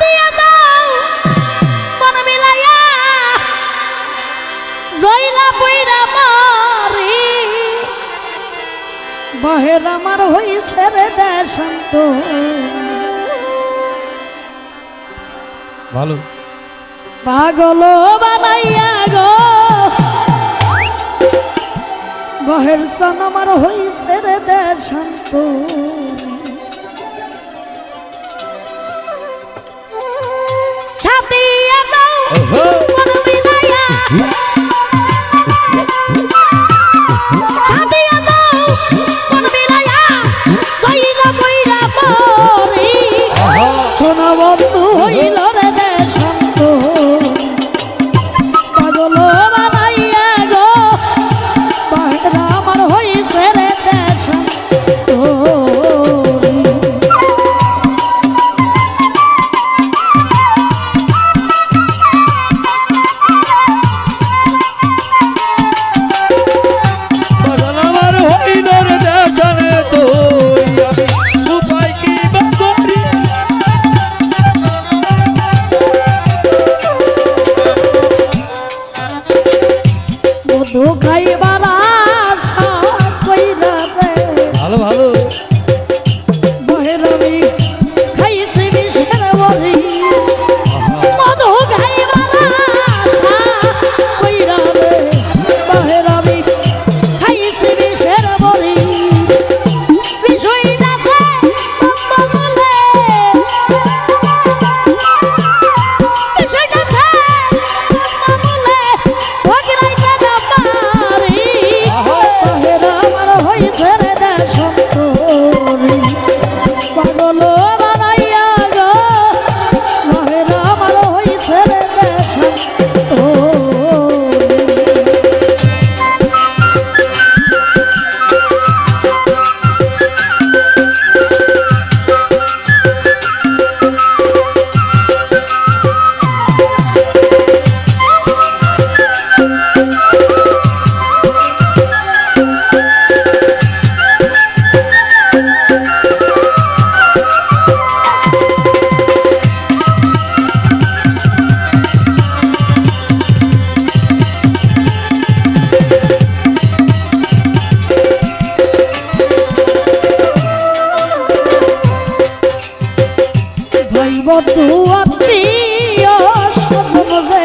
দিয়া আমার দেশান্ত। ভালো। পাগল বানাইয়া গো। বহের সন আমার হইছে রে দেশান্ত। সোনা দৈব তু অতি অসমে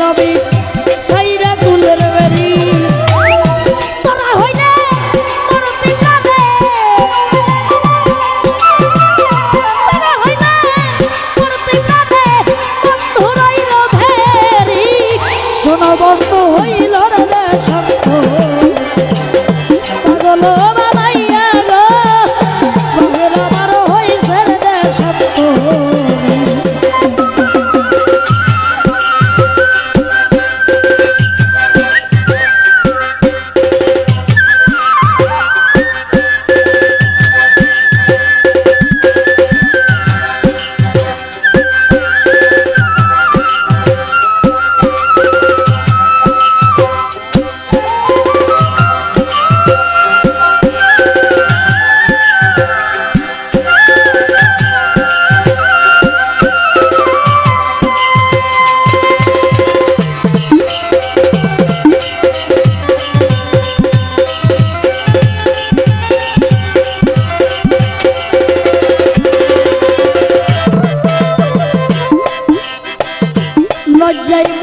রবি সাইরা তুলের বেরি। তোরা হইলে মরতে কাঁদে তোরা হইলে মরতে কাঁদে বন্ধু রইল ভেরি। শোনো বন্ধু হইল রে শান্ত পাগল লজ্জায় মুখ দেখা